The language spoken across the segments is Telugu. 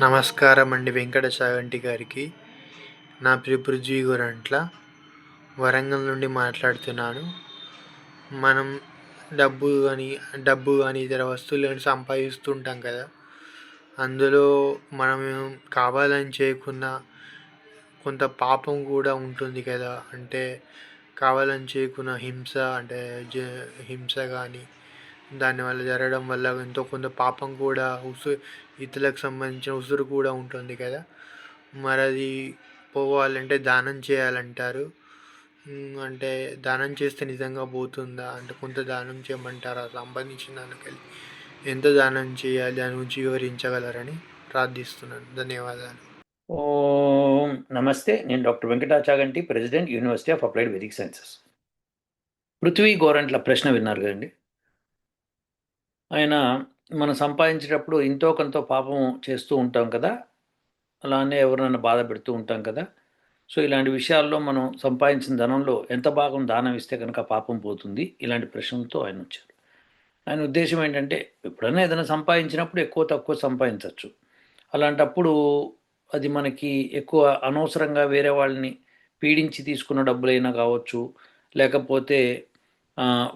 నమస్కారం అండి వెంకట చాగంటి గారికి. నా ప్రిపృజీ గురంట్ల. వరంగల్ నుండి మాట్లాడుతున్నాను. మనం డబ్బు కానీ డబ్బు కానీ ఇతర వస్తువులను సంపాదిస్తుంటాం కదా. అందులో మనం కావాలని చేయకున్న కొంత పాపం కూడా ఉంటుంది కదా. అంటే కావాలని చేయకున్న హింస అంటే జ హింస కానీ దానివల్ల జరగడం వల్ల ఎంతో కొంత పాపం కూడా ఉసు ఇతరులకు సంబంధించిన ఉసురు కూడా ఉంటుంది కదా. మరి అది పోవాలంటే దానం చేయాలంటారు. అంటే దానం చేస్తే నిజంగా పోతుందా? అంటే కొంత దానం చేయమంటారా? సంబంధించిన దానికి ఎంత దానం చేయాలి? దాని గురించి వివరించగలరని ప్రార్థిస్తున్నాను. ధన్యవాదాలు. ఓం నమస్తే. నేను doctor Venkata Chaganti president university of applied vedic sciences. Prithvi Gorantla ప్రశ్న విన్నారు కదండి. ఆయన మనం సంపాదించేటప్పుడు ఇంతో కొంత పాపం చేస్తూ ఉంటాం కదా అలానే ఎవరినైనా బాధ పెడుతూ ఉంటాం కదా. సో ఇలాంటి విషయాల్లో మనం సంపాదించిన ధనంలో ఎంత భాగం దానం ఇస్తే కనుక పాపం పోతుంది? ఇలాంటి ప్రశ్నలతో ఆయన వచ్చారు. ఆయన ఉద్దేశం ఏంటంటే ఎప్పుడైనా ఏదైనా సంపాదించినప్పుడు ఎక్కువ తక్కువ సంపాదించవచ్చు. అలాంటప్పుడు అది మనకి ఎక్కువ అనవసరంగా వేరే వాళ్ళని పీడించి తీసుకున్న డబ్బులైనా కావచ్చు లేకపోతే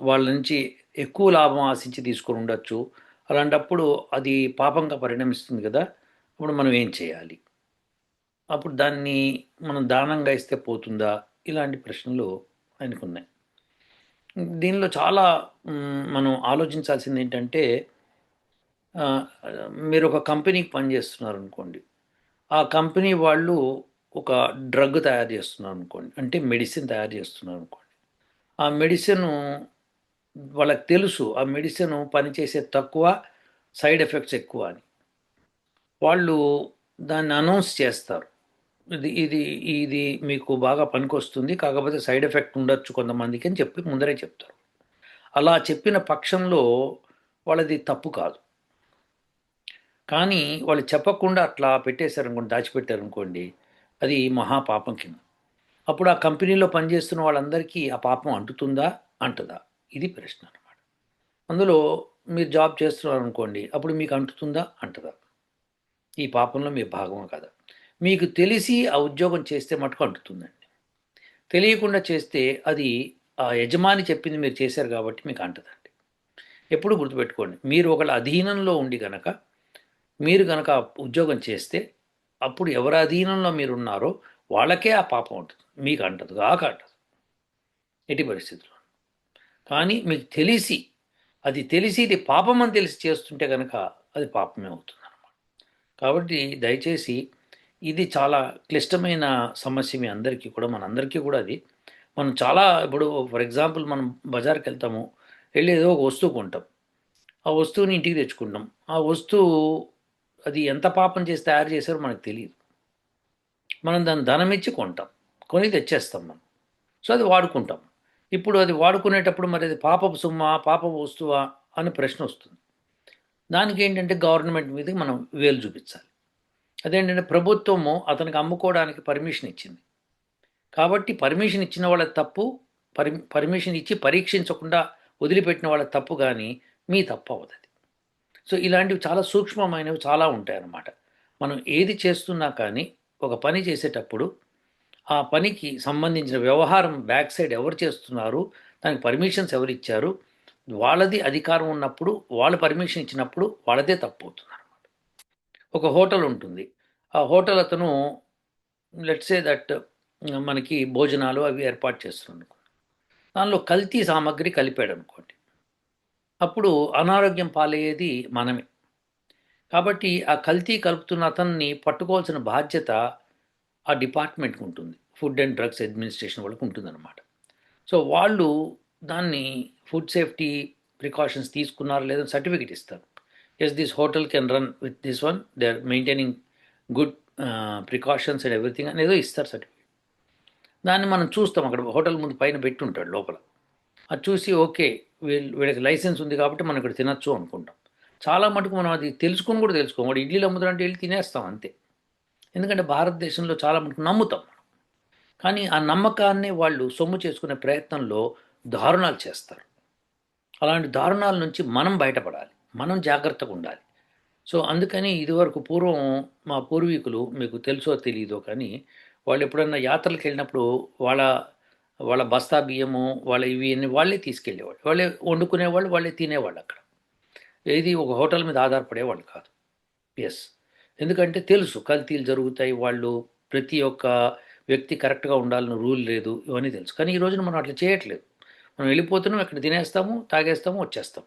వాళ్ళ నుంచి ఎక్కువ లాభం ఆశించి తీసుకొని ఉండొచ్చు. అలాంటప్పుడు అది పాపంగా పరిణమిస్తుంది కదా అప్పుడు మనం ఏం చేయాలి? అప్పుడు దాన్ని మనం దానంగా ఇస్తే పోతుందా? ఇలాంటి ప్రశ్నలు ఆయనకున్నాయి. దీనిలో చాలా మనం ఆలోచించాల్సింది ఏంటంటే మీరు ఒక కంపెనీకి పనిచేస్తున్నారు అనుకోండి. ఆ కంపెనీ వాళ్ళు ఒక డ్రగ్ తయారు చేస్తున్నారు అనుకోండి. అంటే మెడిసిన్ తయారు చేస్తున్నారు అనుకోండి. ఆ మెడిసిన్ వాళ్ళకి తెలుసు ఆ మెడిసిన్ పనిచేసే తక్కువ సైడ్ ఎఫెక్ట్స్ ఎక్కువ అని. వాళ్ళు దాన్ని అనౌన్స్ చేస్తారు. ఇది ఇది ఇది మీకు బాగా పనికొస్తుంది కాకపోతే సైడ్ ఎఫెక్ట్ ఉండొచ్చు కొంతమందికి అని చెప్పి ముందరే చెప్తారు. అలా చెప్పిన పక్షంలో వాళ్ళది తప్పు కాదు. కానీ వాళ్ళు చెప్పకుండా అట్లా పెట్టేశారనుకోండి దాచిపెట్టారనుకోండి అది మహాపాపం కింద. అప్పుడు ఆ కంపెనీలో పనిచేస్తున్న వాళ్ళందరికీ ఆ పాపం అంటుతుందా అంటదా? ఇది ప్రశ్న అనమాట అందులో మీరు జాబ్ చేస్తున్నారు అనుకోండి అప్పుడు మీకు అంటుతుందా? అంటదా. ఈ పాపంలో మీ భాగం కదా? మీకు తెలిసి ఆ ఉద్యోగం చేస్తే మటుకు అంటుతుందండి. తెలియకుండా చేస్తే అది ఆ యజమాని చెప్పింది మీరు చేశారు కాబట్టి మీకు అంటదండి. ఎప్పుడు గుర్తుపెట్టుకోండి మీరు ఒకళ్ళ అధీనంలో ఉండి కనుక మీరు కనుక ఉద్యోగం చేస్తే అప్పుడు ఎవరి అధీనంలో మీరు ఉన్నారో వాళ్ళకే ఆ పాపం ఉంటుంది మీకు అంటదు కాక అంటదు. ఎట్టి పరిస్థితుల్లో. కానీ మీకు తెలిసి అది తెలిసి ఇది పాపం అని తెలిసి చేస్తుంటే కనుక అది పాపమే అవుతుంది అనమాట కాబట్టి దయచేసి ఇది చాలా క్లిష్టమైన సమస్య మీ అందరికీ కూడా మనందరికీ కూడా అది. మనం చాలా ఇప్పుడు ఫర్ ఎగ్జాంపుల్ మనం బజార్కి వెళ్తాము వెళ్ళి ఏదో ఒక వస్తువు కొంటాం. ఆ వస్తువుని ఇంటికి తెచ్చుకుంటాం. ఆ వస్తువు అది ఎంత పాపం చేసి తయారు చేశారో మనకు తెలియదు. మనం దాన్ని ధనం ఇచ్చి కొంటాం. కొని తెచ్చేస్తాం మనం. సో అది వాడుకుంటాం. ఇప్పుడు అది వాడుకునేటప్పుడు మరి అది పాపపు సుమ్మా పాప వస్తువా అని ప్రశ్న వస్తుంది. దానికి ఏంటంటే గవర్నమెంట్ మీద మనం వేలు చూపించాలి. అదేంటంటే ప్రభుత్వము అతనికి అమ్ముకోవడానికి పర్మిషన్ ఇచ్చింది. కాబట్టి పర్మిషన్ ఇచ్చిన వాళ్ళ తప్పు పరి పర్మిషన్ ఇచ్చి పరీక్షించకుండా వదిలిపెట్టిన వాళ్ళ తప్పు కానీ మీ తప్పు అవ్వదు సో ఇలాంటివి చాలా సూక్ష్మమైనవి చాలా ఉంటాయి అన్నమాట మనం ఏది చేస్తున్నా కానీ ఒక పని చేసేటప్పుడు ఆ పనికి సంబంధించిన వ్యవహారం బ్యాక్ సైడ్ ఎవరు చేస్తున్నారు దానికి పర్మిషన్స్ ఎవరు ఇచ్చారు వాళ్ళది అధికారం ఉన్నప్పుడు వాళ్ళు పర్మిషన్ ఇచ్చినప్పుడు వాళ్ళదే తప్పు అవుతుంది అనమాట ఒక హోటల్ ఉంటుంది. ఆ హోటల్ అతను లెట్సే దట్ మనకి భోజనాలు అవి ఏర్పాటు చేస్తున్నాడు దానిలో కల్తీ సామాగ్రి కలిపాడు అనుకోండి అప్పుడు అనారోగ్యం పాలయ్యేది మనమే. కాబట్టి ఆ కల్తీ కలుపుతున్న అతన్ని పట్టుకోవాల్సిన బాధ్యత ఆ డిపార్ట్మెంట్కి ఉంటుంది. ఫుడ్ అండ్ డ్రగ్స్ అడ్మినిస్ట్రేషన్ వాళ్ళకి ఉంటుందన్నమాట. సో వాళ్ళు దాన్ని ఫుడ్ సేఫ్టీ ప్రికాషన్స్ తీసుకున్నారు లేదా సర్టిఫికేట్ ఇస్తారు. Yes this hotel can run with this one they are maintaining good precautions and everything అని ఏదో ఇస్తారు సర్టిఫికేట్. దాన్ని మనం చూస్తాం అక్కడ. హోటల్ ముందు పైన పెట్టి ఉంటాడు లోపల. అది చూసి ఓకే వీళ్ళు వీళ్ళకి లైసెన్స్ ఉంది కాబట్టి మనం ఇక్కడ తినచ్చు అనుకుంటాం. చాలా మటుకు మనం అది తెలుసుకుని కూడా తెలుసుకోం. వాడు ఇడ్లీలు అమ్ముతారంటే వెళ్ళి తినేస్తాం అంతే. ఎందుకంటే భారతదేశంలో చాలా మనకు నమ్ముతాం మనం. కానీ ఆ నమ్మకాన్ని వాళ్ళు సొమ్ము చేసుకునే ప్రయత్నంలో దారుణాలు చేస్తారు. అలాంటి దారుణాల నుంచి మనం బయటపడాలి. మనం జాగ్రత్తగా ఉండాలి. సో అందుకని ఇదివరకు పూర్వం మా పూర్వీకులు మీకు తెలుసో తెలియదో కానీ వాళ్ళు ఎప్పుడన్నా యాత్రలకు వెళ్ళినప్పుడు వాళ్ళ వాళ్ళ బస్తా బియ్యము వాళ్ళ ఇవి అన్ని వాళ్ళే తీసుకెళ్ళేవాళ్ళు. వాళ్ళే వండుకునేవాళ్ళు వాళ్ళే తినేవాళ్ళు అక్కడ. ఏది ఒక హోటల్ మీద ఆధారపడేవాళ్ళు కాదు. ఎస్ ఎందుకంటే తెలుసు కల్తీలు జరుగుతాయి వాళ్ళు ప్రతి ఒక్క వ్యక్తి కరెక్ట్గా ఉండాలని రూల్ లేదు ఇవన్నీ తెలుసు. కానీ ఈ రోజున మనం అట్లా చేయట్లేదు. మనం వెళ్ళిపోతున్నాం ఇక్కడ తినేస్తాము తాగేస్తాము వచ్చేస్తాం.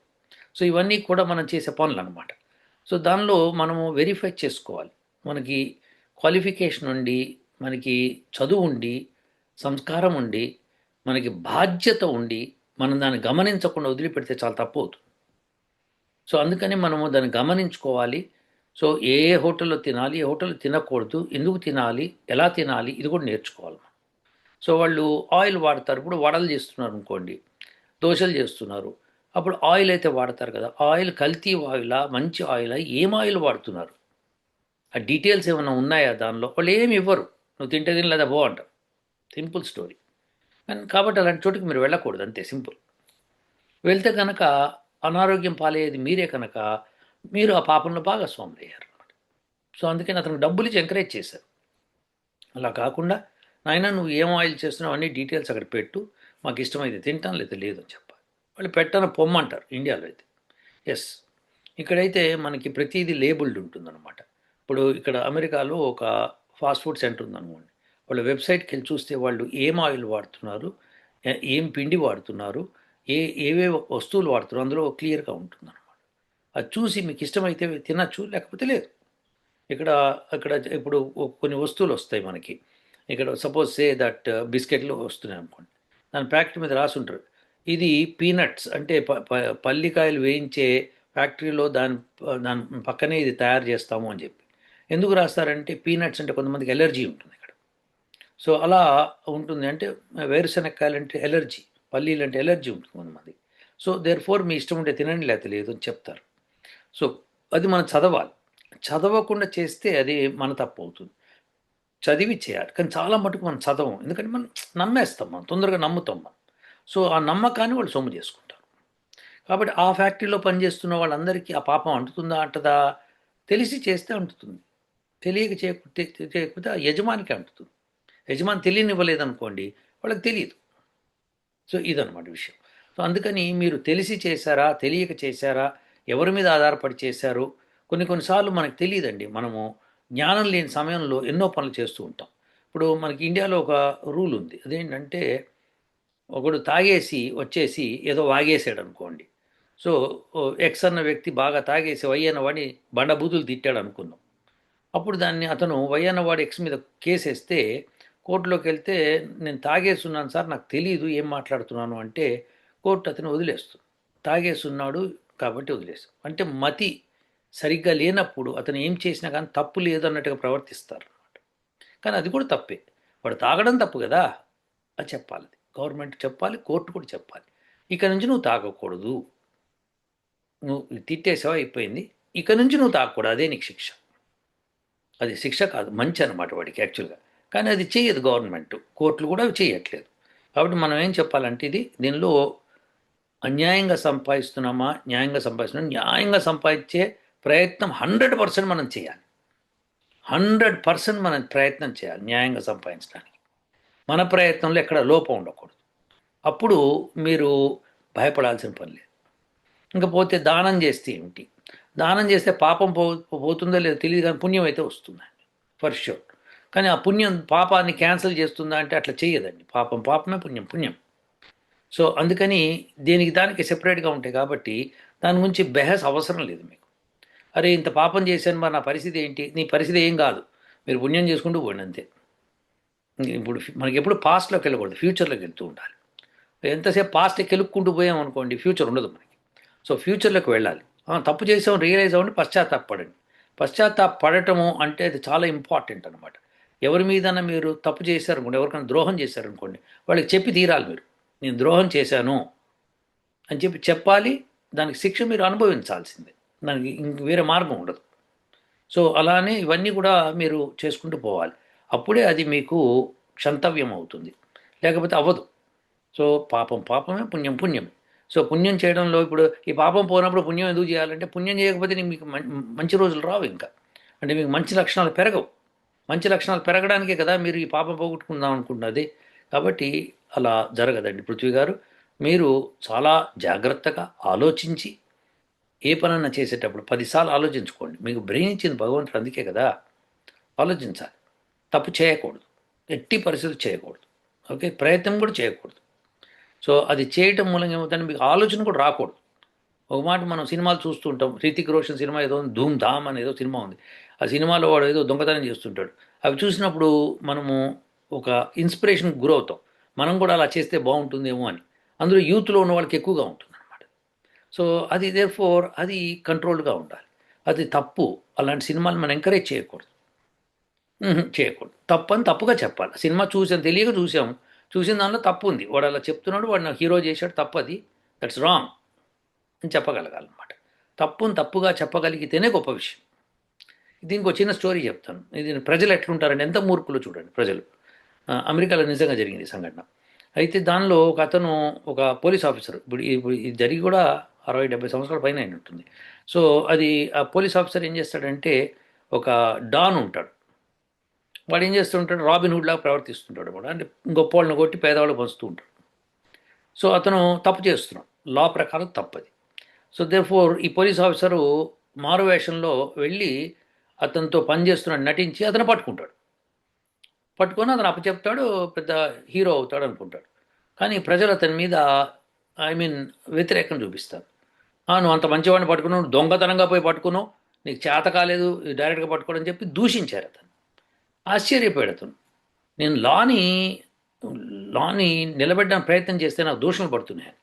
సో ఇవన్నీ కూడా మనం చేసే పనులు అనమాట సో దానిలో మనము వెరిఫై చేసుకోవాలి. మనకి క్వాలిఫికేషన్ ఉండి మనకి చదువు ఉండి సంస్కారం ఉండి మనకి బాధ్యత ఉండి మనం దాన్ని గమనించకుండా వదిలిపెడితే చాలా తప్పు అవుతుంది. సో అందుకని మనము దాన్ని గమనించుకోవాలి. సో ఏ ఏ హోటల్లో తినాలి ఏ హోటల్లో తినకూడదు ఎందుకు తినాలి ఎలా తినాలి ఇది కూడా నేర్చుకోవాలి సో వాళ్ళు ఆయిల్ వాడతారు. ఇప్పుడు వడలు చేస్తున్నారు అనుకోండి దోశలు చేస్తున్నారు. అప్పుడు ఆయిల్ అయితే వాడతారు కదా. ఆయిల్ కల్తీ ఆయిలా మంచి ఆయిలా ఏం ఆయిల్ వాడుతున్నారు? ఆ డీటెయిల్స్ ఏమైనా ఉన్నాయా దానిలో? వాళ్ళు ఏమి ఇవ్వరు. నువ్వు తింటే తిని లేదా బాగుంటారు అంటారు. Simple story. అండ్ కాబట్టి అలాంటి చోటుకి మీరు వెళ్ళకూడదు. అంతే సింపుల్. వెళ్తే కనుక అనారోగ్యం పాలయ్యేది మీరే కనుక మీరు ఆ పాపంలో భాగస్వాములు అయ్యారు సో అందుకని అతను డబ్బులు ఇచ్చి ఎంకరేజ్ చేశారు. అలా కాకుండా నాయన నువ్వు ఏం ఆయిల్ చేస్తున్నావు? అన్ని డీటెయిల్స్ అక్కడ పెట్టు. మాకు ఇష్టమైతే తింటాం లేదా లేదు అని చెప్పాలి. వాళ్ళు పెట్టను పొమ్మంటారు ఇండియాలో అయితే. ఎస్ ఇక్కడైతే మనకి ప్రతిదీ లేబుల్డ్ ఉంటుందన్నమాట. ఇప్పుడు ఇక్కడ అమెరికాలో ఒక ఫాస్ట్ ఫుడ్ సెంటర్ ఉందనుకోండి. వాళ్ళ వెబ్సైట్కి వెళ్ళి చూస్తే వాళ్ళు ఏం ఆయిల్ వాడుతున్నారు ఏం పిండి వాడుతున్నారు ఏ ఏవే వస్తువులు వాడుతున్నారు అందులో క్లియర్గా ఉంటుందన్నమాట. అది చూసి మీకు ఇష్టమైతే తినచ్చు లేకపోతే లేదు. ఇక్కడ అక్కడ ఇప్పుడు కొన్ని వస్తువులు వస్తాయి మనకి. ఇక్కడ సపోజ్ సే దట్ బిస్కెట్లు వస్తున్నాయి అనుకోండి. దాని ప్యాకెట్ మీద రాసుంటారు ఇది పీనట్స్ అంటే ప- ప- పల్లికాయలు వేయించే ఫ్యాక్టరీలో దాని దాని పక్కనే ఇది తయారు చేస్తాము అని చెప్పి. ఎందుకు రాస్తారంటే పీనట్స్ అంటే కొంతమందికి ఎలర్జీ ఉంటుంది ఇక్కడ. సో అలా ఉంటుంది అంటే వేరుశనక్కాయలంటే ఎలర్జీ పల్లీలు అంటే ఎలర్జీ ఉంటుంది కొంతమంది సో దేర్ ఫోర్ మీ ఇష్టం ఉంటే తినండి లేకపోతే లేదు అని చెప్తారు. సో అది మనం చదవాలి. చదవకుండా చేస్తే అది మన తప్పు అవుతుంది. చదివి చేయాలి. కానీ చాలా మటుకు మనం చదవం. ఎందుకంటే మనం నమ్మేస్తాం మనం. తొందరగా నమ్ముతాం మనం. సో ఆ నమ్మకాన్ని వాళ్ళు సొమ్ము చేసుకుంటారు. కాబట్టి ఆ ఫ్యాక్టరీలో పనిచేస్తున్న వాళ్ళందరికీ ఆ పాపం అంటుతుందా అంటదా? తెలిసి చేస్తే అంటుతుంది. తెలియక చేయకపోతే చేయకపోతే ఆ యజమానికి అంటుతుంది. యజమాని తెలియనివ్వలేదనుకోండి వాళ్ళకి తెలియదు. సో ఇదన్నమాట విషయం. సో అందుకని మీరు తెలిసి చేశారా తెలియక చేశారా? ఎవరి మీద ఆధారపడి చేశారు? కొన్ని కొన్నిసార్లు మనకు తెలియదండి. మనము జ్ఞానం లేని సమయంలో ఎన్నో పనులు చేస్తూ ఉంటాం. ఇప్పుడు మనకి ఇండియాలో ఒక రూల్ ఉంది. అదేంటంటే ఒకడు తాగేసి వచ్చేసి ఏదో వాగేసాడు అనుకోండి. సో ఎక్స్ అన్న వ్యక్తి బాగా తాగేసి వై అన్న వాడిని బండబూతులు తిట్టాడు అనుకుందాం. అప్పుడు దాన్ని అతను వై అన్న వాడు ఎక్స్ మీద కేసేస్తే కోర్టులోకి వెళ్తే నేను తాగేస్తున్నాను సార్ నాకు తెలియదు ఏం మాట్లాడుతున్నాను అంటే కోర్టు అతను వదిలేస్తుంది. తాగేస్తున్నాడు కాబట్టి వదిలేస్తాం. అంటే మతి సరిగ్గా లేనప్పుడు అతను ఏం చేసినా కానీ తప్పు లేదు అన్నట్టుగా ప్రవర్తిస్తారు అనమాట కానీ అది కూడా తప్పే. వాడు తాగడం తప్పు కదా? అది చెప్పాలి. గవర్నమెంట్ చెప్పాలి కోర్టు కూడా చెప్పాలి. ఇక నుంచి నువ్వు తాగకూడదు. నువ్వు తిట్టేసావా? అయిపోయింది. ఇక నుంచి నువ్వు తాగకూడదు. అదే నీకు శిక్ష. అది శిక్ష కాదు. మంచి అనమాట వాడికి యాక్చువల్గా. కానీ అది చేయదు గవర్నమెంట్. కోర్టులు కూడా అవి చేయట్లేదు. కాబట్టి మనం ఏం చెప్పాలంటే ఇది దీనిలో అన్యాయంగా సంపాదిస్తున్నామా? న్యాయంగా సంపాదిస్తున్నాం న్యాయంగా సంపాదించే ప్రయత్నం హండ్రెడ్ పర్సెంట్ మనం చేయాలి. హండ్రెడ్ పర్సెంట్ మనం ప్రయత్నం చేయాలి న్యాయంగా సంపాదించడానికి. మన ప్రయత్నంలో ఎక్కడ లోపం ఉండకూడదు. అప్పుడు మీరు భయపడాల్సిన పని లేదు. ఇంకపోతే దానం చేస్తే ఏమిటి? దానం చేస్తే పాపం పో పోతుందో లేదో తెలియదు కానీ పుణ్యం అయితే వస్తుందండి. ఫర్ షూర్ కానీ ఆ పుణ్యం పాపాన్ని క్యాన్సిల్ చేస్తుందా అంటే అట్లా చేయదండి పాపం పాపమే పుణ్యం పుణ్యం. సో అందుకని దీనికి దానికి సెపరేట్గా ఉంటాయి కాబట్టి దాని గురించి బెహస్ అవసరం లేదు మీకు. అరే ఇంత పాపం చేశాను మరి నా పరిస్థితి ఏంటి? నీ పరిస్థితి ఏం కాదు. మీరు పుణ్యం చేసుకుంటూ పోండి అంతే. ఇప్పుడు మనకి ఎప్పుడు పాస్ట్లోకి వెళ్ళకూడదు. ఫ్యూచర్లోకి వెళ్తూ ఉండాలి. ఎంతసేపు పాస్ట్కి కెలుక్కుంటూ పోయాం అనుకోండి ఫ్యూచర్ ఉండదు మనకి. సో ఫ్యూచర్లోకి వెళ్ళాలి. తప్పు చేసాం రియలైజ్ అవ్వండి పశ్చాత్తాపడండి పశ్చాత్తాపడటము అంటే అది చాలా ఇంపార్టెంట్ అనమాట ఎవరి మీదన్నా మీరు తప్పు చేశారనుకోండి ఎవరికైనా ద్రోహం చేశారనుకోండి వాళ్ళకి చెప్పి తీరాలి మీరు. నేను ద్రోహం చేశాను అని చెప్పి చెప్పాలి దానికి శిక్ష మీరు అనుభవించాల్సిందే. దానికి ఇంక వేరే మార్గం ఉండదు. సో అలానే ఇవన్నీ కూడా మీరు చేసుకుంటూ పోవాలి. అప్పుడే అది మీకు క్షంతవ్యం అవుతుంది. లేకపోతే అవ్వదు. సో పాపం పాపమే పుణ్యం పుణ్యమే. సో పుణ్యం చేయడంలో ఇప్పుడు ఈ పాపం పోనప్పుడు పుణ్యం ఎందుకు చేయాలంటే పుణ్యం చేయకపోతే మీకు మంచి రోజులు రావు ఇంకా. అంటే మీకు మంచి లక్షణాలు పెరగవు. మంచి లక్షణాలు పెరగడానికే కదా మీరు ఈ పాపం పోగొట్టుకుందాం అనుకున్నది కాబట్టి అలా జరగదండి. పృథ్వీ గారు మీరు చాలా జాగ్రత్తగా ఆలోచించి ఏ పనన్నా చేసేటప్పుడు పదిసార్లు ఆలోచించుకోండి. మీకు బ్రెయిన్ ఇచ్చింది భగవంతుడు అందుకే కదా. ఆలోచించాలి. తప్పు చేయకూడదు. ఎట్టి పరిస్థితులు చేయకూడదు. ఓకే? ప్రయత్నం కూడా చేయకూడదు. సో అది చేయటం మూలంగా ఏమవుతుందంటే మీకు ఆలోచన కూడా రాకూడదు. ఒక మాట మనం సినిమాలు చూస్తూ ఉంటాం. రితిక్ రోషన్ సినిమా ఏదో ధూమ్ ధామ్ అని ఏదో సినిమా ఉంది. ఆ సినిమాలో వాడు ఏదో దొంగతనం చేస్తుంటాడు. అవి చూసినప్పుడు మనము ఒక ఇన్స్పిరేషన్ గురవుతాం మనం కూడా అలా చేస్తే బాగుంటుందేమో అని. అందులో యూత్లో ఉన్న వాళ్ళకి ఎక్కువగా ఉంటుంది అనమాట సో అది దేర్ ఫోర్ అది కంట్రోల్డ్గా ఉండాలి. అది తప్పు. అలాంటి సినిమాలు మనం ఎంకరేజ్ చేయకూడదు. చేయకూడదు. తప్పు అని తప్పుగా చెప్పాలి. సినిమా చూసాం తెలియక చూసాం. చూసిన దానిలో తప్పు ఉంది. వాడు అలా చెప్తున్నాడు వాడు నాకు హీరో చేశాడు తప్పు అది దట్స్ రాంగ్ అని చెప్పగలగాలన్నమాట. తప్పును తప్పుగా చెప్పగలిగితేనే గొప్ప విషయం. దీనికి ఒక చిన్న స్టోరీ చెప్తాను. ఇది ప్రజలు ఎట్లుంటారంటే ఎంత మూర్ఖులు చూడండి ప్రజలు. అమెరికాలో నిజంగా జరిగింది సంఘటన. అయితే దానిలో ఒక అతను ఒక పోలీస్ ఆఫీసర్ ఇప్పుడు ఇప్పుడు ఇది జరిగి కూడా అరవై డెబ్బై సంవత్సరాల పైన అయిన ఉంటుంది. సో అది ఆ పోలీస్ ఆఫీసర్ ఏం చేస్తాడంటే ఒక డాన్ ఉంటాడు. వాడు ఏం చేస్తుంటాడు? రాబిన్ హుడ్ లాగా ప్రవర్తిస్తుంటాడు వాడు. అంటే గొప్ప వాళ్ళని కొట్టి పేదవాళ్ళు పంచుతూ ఉంటాడు. సో అతను తప్పు చేస్తున్నాడు. లా ప్రకారం తప్పది. సో దే ఫోర్ ఈ పోలీస్ ఆఫీసరు మారు వేషంలో వెళ్ళి అతనితో పనిచేస్తున్నాడు నటించి అతను పట్టుకుంటాడు. పట్టుకొని అతను అప్పచెప్తాడు పెద్ద హీరో అవుతాడు అనుకుంటాడు. కానీ ప్రజలు అతని మీద ఐ మీన్ వ్యతిరేకం చూపిస్తారు. నువ్వు అంత మంచివాడిని పట్టుకున్నావు దొంగతనంగా పోయి పట్టుకున్నావు నీకు చేత కాలేదు డైరెక్ట్గా పట్టుకోవడం చెప్పి దూషించారు అతను. ఆశ్చర్యపోయాడు అతను. నేను లాని లాని నిలబెట్టడానికి ప్రయత్నం చేస్తే నాకు దూషణలు పడుతున్నాయి.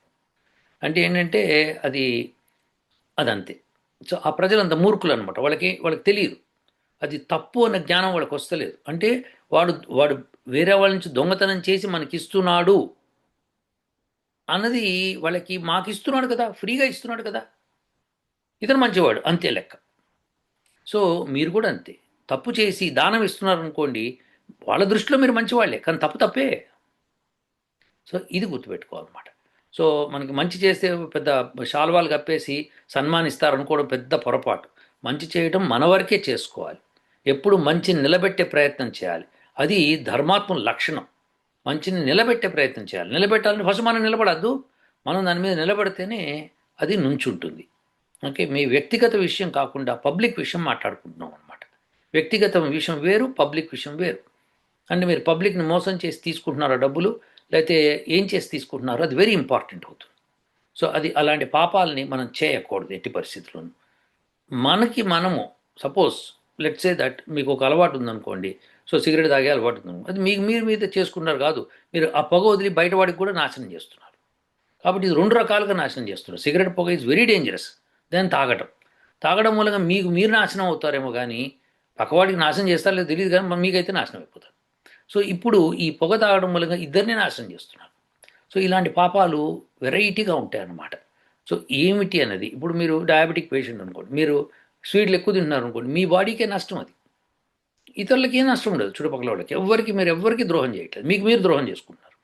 అంటే ఏంటంటే అది అదంతే. సో ఆ ప్రజలంత మూర్ఖులు అనమాట వాళ్ళకి వాళ్ళకి తెలియదు. అది తప్పు అన్న జ్ఞానం వాళ్ళకి వస్తలేదు. అంటే వాడు వాడు వేరే వాళ్ళ నుంచి దొంగతనం చేసి మనకి ఇస్తున్నాడు అన్నది వాళ్ళకి మాకు ఇస్తున్నాడు కదా ఫ్రీగా ఇస్తున్నాడు కదా. ఇతను మంచివాడు అంతే లెక్క. సో మీరు కూడా అంతే. తప్పు చేసి దానం ఇస్తున్నారు అనుకోండి వాళ్ళ దృష్టిలో మీరు మంచివాళ్ళే కానీ తప్పు తప్పే. సో ఇది గుర్తుపెట్టుకోవాలన్నమాట. సో మనకి మంచి చేస్తే పెద్ద శాల్వాలు కప్పేసి సన్మానిస్తారనుకోవడం పెద్ద పొరపాటు. మంచి చేయడం మన వరకే చేసుకోవాలి. ఎప్పుడు మంచిని నిలబెట్టే ప్రయత్నం చేయాలి. అది ధర్మాత్మ లక్షణం. మంచిని నిలబెట్టే ప్రయత్నం చేయాలి. నిలబెట్టాలని ఫస్ట్ మనం నిలబడద్దు. మనం దాని మీద నిలబడితేనే అది నుంచుంటుంది. ఓకే మీ వ్యక్తిగత విషయం కాకుండా పబ్లిక్ విషయం మాట్లాడుకుంటున్నాం అనమాట వ్యక్తిగత విషయం వేరు పబ్లిక్ విషయం వేరు. అంటే మీరు పబ్లిక్ని మోసం చేసి తీసుకుంటున్నారా డబ్బులు? లేకపోతే ఏం చేసి తీసుకుంటున్నారో అది వెరీ ఇంపార్టెంట్ అవుతుంది. సో అది అలాంటి పాపాలని మనం చేయకూడదు ఎట్టి పరిస్థితుల్లోనూ. మనకి మనము సపోజ్ లెట్ సే దట్ మీకు ఒక అలవాటు ఉందనుకోండి. సో సిగరెట్ తాగే అలవాటు ఉంది. అది మీకు మీరు మీద చేసుకున్నారు కాదు. మీరు ఆ పొగ వదిలి బయట వాడికి కూడా నాశనం చేస్తున్నారు. కాబట్టి ఇది రెండు రకాలుగా నాశనం చేస్తున్నారు. సిగరెట్ పొగ ఈజ్ వెరీ డేంజరస్ దాన్ని తాగడం తాగడం మూలంగా మీకు మీరు నాశనం అవుతారేమో కానీ పక్కవాడికి నాశనం చేస్తారో లేదో తెలియదు కానీ మీకైతే నాశనం అయిపోతారు. సో ఇప్పుడు ఈ పొగ తాగడం మూలంగా ఇద్దరిని నాశనం చేస్తున్నారు. సో ఇలాంటి పాపాలు వెరైటీగా ఉంటాయి అన్నమాట సో ఏమిటి అన్నది ఇప్పుడు మీరు డయాబెటిక్ పేషెంట్ అనుకోండి మీరు స్వీట్లు ఎక్కువ తింటున్నారు అనుకోండి మీ బాడీకే నష్టం అది. ఇతరులకి ఏం నష్టం ఉండదు చుట్టుపక్కల వాళ్ళకి. ఎవరికి మీరు ఎవరికి ద్రోహం చేయట్లేదు. మీకు మీరు ద్రోహం చేసుకుంటున్నారు.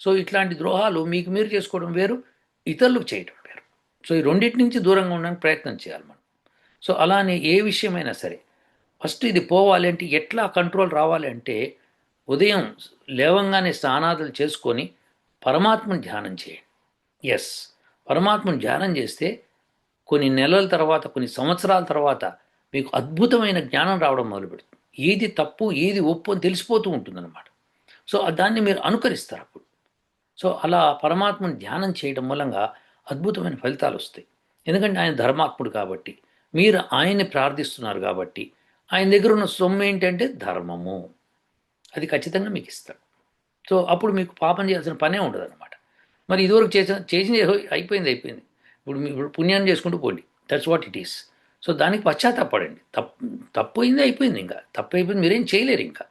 సో ఇట్లాంటి ద్రోహాలు మీకు మీరు చేసుకోవడం వేరు ఇతరులకు చేయడం వేరు. సో ఈ రెండింటి నుంచి దూరంగా ఉండడానికి ప్రయత్నం చేయాలి మనం. సో అలానే ఏ విషయమైనా సరే ఫస్ట్ ఇది పోవాలి అంటే ఎట్లా కంట్రోల్ రావాలి అంటే ఉదయం లేవంగానే స్నానాదులు చేసుకొని పరమాత్మను ధ్యానం చేయండి. ఎస్ పరమాత్మను ధ్యానం చేస్తే కొన్ని నెలల తర్వాత కొన్ని సంవత్సరాల తర్వాత మీకు అద్భుతమైన జ్ఞానం రావడం మొదలుపెడుతుంది. ఏది తప్పు ఏది ఒప్పు అని తెలిసిపోతూ ఉంటుందన్నమాట. సో దాన్ని మీరు అనుకరిస్తారు అప్పుడు. సో అలా పరమాత్మను ధ్యానం చేయడం మూలంగా అద్భుతమైన ఫలితాలు వస్తాయి. ఎందుకంటే ఆయన ధర్మాత్ముడు కాబట్టి మీరు ఆయన్ని ప్రార్థిస్తున్నారు కాబట్టి ఆయన దగ్గర ఉన్న సొమ్ము ఏంటంటే ధర్మము. అది ఖచ్చితంగా మీకు ఇస్తాడు. సో అప్పుడు మీకు పాపం చేయాల్సిన పనే ఉండదు అనమాట మరి ఇదివరకు చేసిన చేసింది అయిపోయింది అయిపోయింది. ఇప్పుడు మీ ఇప్పుడు పుణ్యాన్ని చేసుకుంటూ పోండి. That's what it is so దానికి పశ్చాత్తాపడండి తప్పు తప్పు అయింది అయిపోయింది ఇంకా. తప్పు అయిపోయింది మీరేం చేయలేరు ఇంకా.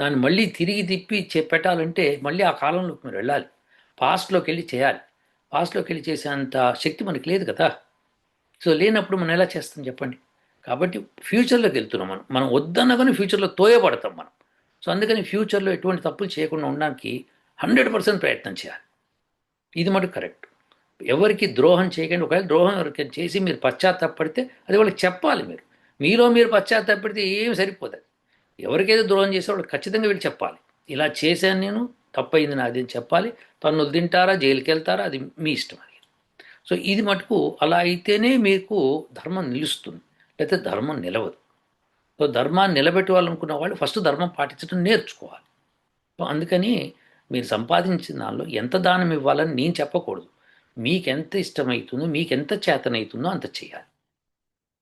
దాన్ని మళ్ళీ తిరిగి తిప్పి పెట్టాలంటే మళ్ళీ ఆ కాలంలోకి మీరు వెళ్ళాలి. పాస్ట్లోకి వెళ్ళి చేయాలి. పాస్ట్లోకి వెళ్ళి చేసేంత శక్తి మనకి లేదు కదా. సో లేనప్పుడు మనం ఎలా చేస్తాం చెప్పండి? కాబట్టి ఫ్యూచర్లోకి వెళ్తున్నాం మనం. మనం వద్దన్నా కానీ ఫ్యూచర్లో తోయబడతాం మనం. సో అందుకని ఫ్యూచర్లో ఎటువంటి తప్పులు చేయకుండా ఉండడానికి హండ్రెడ్ పర్సెంట్ ప్రయత్నం చేయాలి. ఇది మటుకు కరెక్ట్. ఎవరికి ద్రోహం చేయకండి. ఒకవేళ ద్రోహం ఎవరికైనా చేసి మీరు పశ్చాత్తాపడితే అది వాళ్ళకి చెప్పాలి మీరు. మీలో మీరు పశ్చాత్తాపడితే ఏం సరిపోతుంది ఎవరికైతే ద్రోహం చేసే వాళ్ళు ఖచ్చితంగా వీళ్ళు చెప్పాలి. ఇలా చేశాను నేను తప్పయింది నాది అని చెప్పాలి. తన్నులు తింటారా జైలుకి వెళ్తారా అది మీ ఇష్టం అది. సో ఇది మటుకు అలా అయితేనే మీకు ధర్మం నిలుస్తుంది. లేకపోతే ధర్మం నిలవదు. సో ధర్మాన్ని నిలబెట్టాలనుకున్న వాళ్ళు ఫస్ట్ ధర్మం పాటించడం నేర్చుకోవాలి. అందుకని మీరు సంపాదించిన దానిలో ఎంత దానం ఇవ్వాలని నేను చెప్పకూడదు. మీకెంత ఇష్టమవుతుందో మీకెంత చేతనవుతుందో అంత చేయాలి.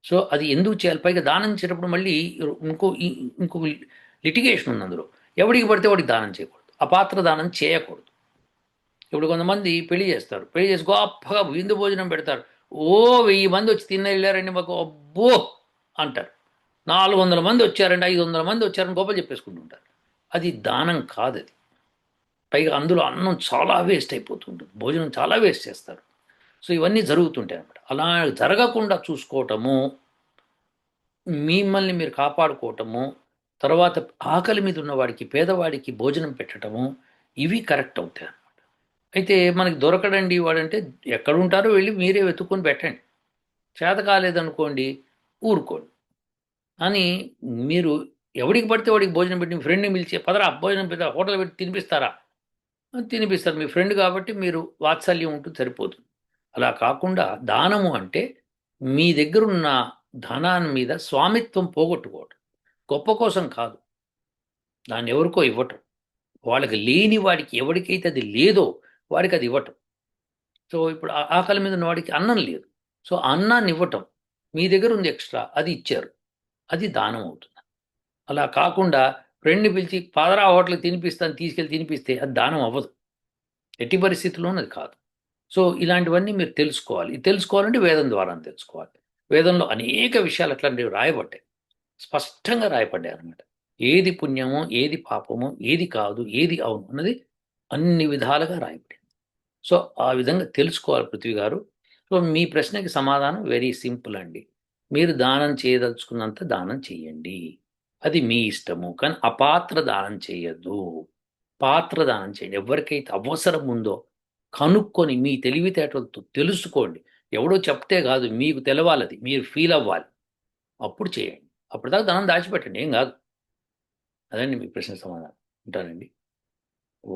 సో అది ఎందుకు చేయాలి? పైగా దానం చేసేటప్పుడు మళ్ళీ ఇంకో ఇంకో లిటిగేషన్ ఉంది అందులో. ఎవడికి పడితే వాడికి దానం చేయకూడదు. అపాత్ర దానం చేయకూడదు. ఇప్పుడు కొంతమంది పెళ్ళి చేస్తారు. పెళ్ళి చేసి గొప్పగా విందు భోజనం పెడతారు. ఓ వెయ్యి మంది వచ్చి తిన్న వెళ్ళారండి మాకు. అబ్బో! అంటారు. నాలుగు వందల మంది వచ్చారండి ఐదు వందల మంది వచ్చారని గొప్పలు చెప్పేసుకుంటుంటారు. అది దానం కాదు అది పైగా అందులో అన్నం చాలా వేస్ట్ అయిపోతుంటుంది. భోజనం చాలా వేస్ట్ చేస్తారు. సో ఇవన్నీ జరుగుతుంటాయి అనమాట అలా జరగకుండా చూసుకోవటము మిమ్మల్ని మీరు కాపాడుకోవటము తర్వాత ఆకలి మీద ఉన్నవాడికి పేదవాడికి భోజనం పెట్టడము ఇవి కరెక్ట్ అవుతాయి అనమాట అయితే మనకి దొరకడండి వాడంటే ఎక్కడ ఉంటారో వెళ్ళి మీరే వెతుక్కొని పెట్టండి. చేత కాలేదనుకోండి ఊరుకోండి. అని మీరు ఎవడికి పడితే వాడికి భోజనం పెట్టి ఫ్రెండ్ని పిలిచి పదరా భోజనం పెద్ద హోటల్ పెట్టి తినిపిస్తారా? తినిపిస్తారు. మీ ఫ్రెండ్ కాబట్టి మీరు వాత్సల్యం ఉంటుంది సరిపోతుంది అలా కాకుండా దానము అంటే మీ దగ్గరున్న ధనాన్ని మీద స్వామిత్వం పోగొట్టుకోవటం. గొప్ప కోసం కాదు. దాన్ని ఎవరికో ఇవ్వటం. వాళ్ళకి లేని వాడికి ఎవరికైతే అది లేదో వాడికి అది ఇవ్వటం. సో ఇప్పుడు ఆ- ఆకలి మీద ఉన్న వాడికి అన్నం లేదు. సో అన్నాన్ని ఇవ్వటం. మీ దగ్గర ఉంది ఎక్స్ట్రా. అది ఇచ్చారు. అది దానం అవుతుంది. అలా కాకుండా ఫ్రెండ్ని పిలిచి పాదరా హోటల్కి తినిపిస్తాను తీసుకెళ్ళి తినిపిస్తే అది దానం అవ్వదు. ఎట్టి పరిస్థితుల్లోనూ అది కాదు. సో ఇలాంటివన్నీ మీరు తెలుసుకోవాలి. ఇది తెలుసుకోవాలంటే వేదం ద్వారా తెలుసుకోవాలి. వేదంలో అనేక విషయాలు అట్లాంటివి రాయబడ్డాయి. స్పష్టంగా రాయబడ్డాయి అనమాట ఏది పుణ్యమో ఏది పాపమో ఏది కాదు ఏది అవును అన్నది అన్ని విధాలుగా రాయబడింది. సో ఆ విధంగా తెలుసుకోవాలి పృథ్వీ గారు. సో మీ ప్రశ్నకి సమాధానం వెరీ సింపుల్ అండి. మీరు దానం చేయదలుచుకున్నంత దానం చేయండి. అది మీ ఇష్టము. కానీ అపాత్ర దానం చేయొద్దు. పాత్ర దానం చేయండి. ఎవరికైతే అవసరం ఉందో కనుక్కొని మీ తెలివితేటలతో తెలుసుకోండి. ఎవడో చెప్తే కాదు మీకు తెలవాలది మీరు ఫీల్ అవ్వాలి. అప్పుడు చేయండి. అప్పుడు దాకా ధనం దాచిపెట్టండి. ఏం కాదు. అదండి మీ ప్రశ్న సమాధానం. ఉంటానండి. ఓ